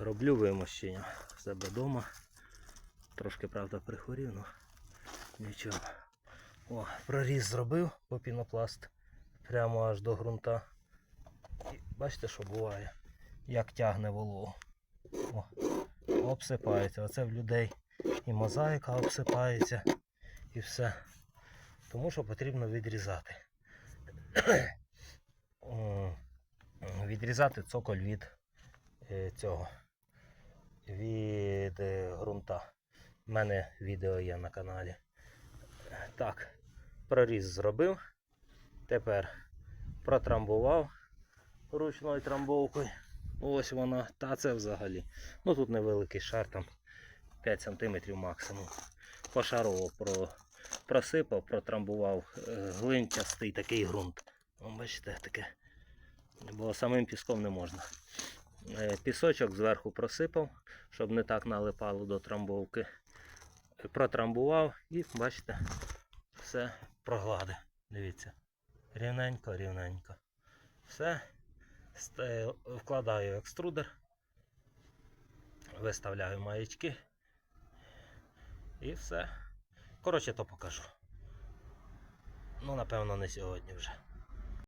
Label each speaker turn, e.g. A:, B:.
A: роблю вимощення в себе вдома. Трошки, правда, прихворів, ну нічого. О, проріз зробив по пінопласт прямо аж до ґрунта. І бачите, що буває? Як тягне вологу. О, обсипається. Оце в людей і мозаїка обсипається, і все. Тому що потрібно відрізати. Відрізати цоколь від е, цього. Від е, ґрунта. У мене відео є на каналі. Так, проріз зробив. Тепер протрамбував ручною трамбовкою. Ось вона, та це взагалі. Ну тут невеликий шар, там 5 см максимум. Пошарово про, просипав, протрамбував е, глинчастий такий ґрунт. Бачите, таке. Бо самим піском не можна. Е, Пісочок зверху просипав, щоб не так налипало до трамбовки. Протрамбував і, бачите, все проглади. Дивіться. Рівненько, рівненько. Все. Вкладаю екструдер. Виставляю маячки. І все. Коротше, то покажу. Ну, напевно, не сьогодні вже.